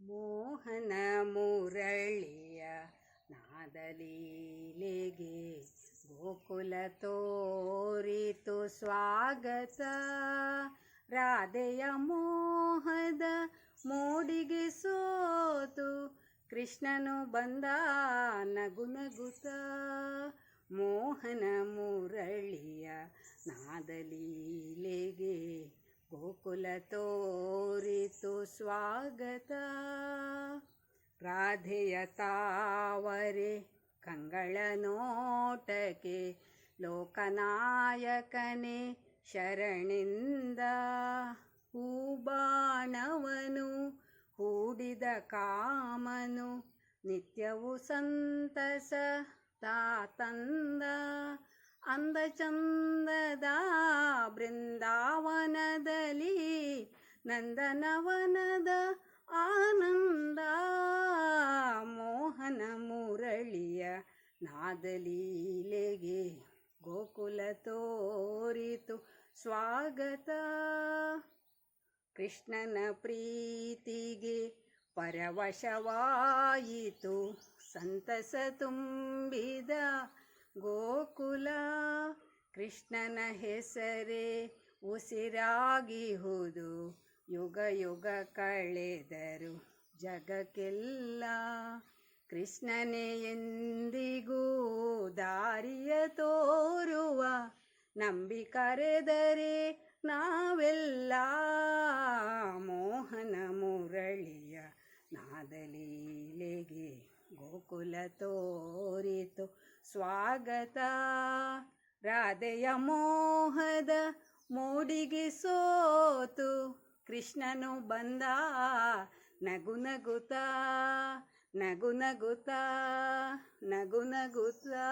ಮೋಹನ ಮುರಳಿಯ ನಾದಲೀಲೆಗೆ ಗೋಕುಲ ತೋರಿತು ಸ್ವಾಗತ. ರಾಧೆಯ ಮೋಹದ ಮೋಡಿಗೆ ಸೋತು, ಕೃಷ್ಣನು ಬಂದ ನಗು ನಗುತ್ತ ಮೋಹನ ಮುರಳಿಯ ನಾದಲೀಲೆಗೆ ಗೋಕುಲ ತೋರಿತು ಸ್ವಾಗತ. ರಾಧೆಯ ತಾವರೆ, ಕಂಗಳ ನೋಟಕ್ಕೆ ಲೋಕನಾಯಕನೇ ಶರಣಿಂದ. ಹೂಬಾಣವನು ಹೂಡಿದ ಕಾಮನು ನಿತ್ಯವು ಸಂತಸ ತಾತಂದ. ಅಂದ ಚಂದದ ಬೃಂದಾವನದಲ್ಲಿ ನಂದನವನದ ಆನಂದ, ಮೋಹನ ಮುರಳಿಯ ನಾದಲೀಲೆಗೆ ಗೋಕುಲ ತೋರಿತು ಸ್ವಾಗತ. ಕೃಷ್ಣನ ಪ್ರೀತಿಗೆ ಪರವಶವಾಯಿತು, ಸಂತಸ ತುಂಬಿದ ಗೋಕುಲ. ಕೃಷ್ಣನ ಹೆಸರೇ ಉಸಿರಾಗಿಹುದು ಯುಗ ಯುಗ ಕಳೆದರು ಜಗಕ್ಕೆಲ್ಲ. ಕೃಷ್ಣನೇ ಎಂದಿಗೂ ದಾರಿಯ ತೋರುವ ನಂಬಿ ಕರೆದರೆ ನಾವೆಲ್ಲ. ಮೋಹನ ಮುರಳಿಯ ನಾದಲೀಲೆಗೆ ಗೋಕುಲ ತೋರಿತು ಸ್ವಾಗತ. ರಾಧೆಯ ಮೋಹದ ಮೋಡಿಗೆ ಸೋತು ಕೃಷ್ಣನು ಬಂದ ನಗು ನಗುತ್ತ ನಗು ನಗುತ್ತ ನಗು ನಗುತ್ತಾ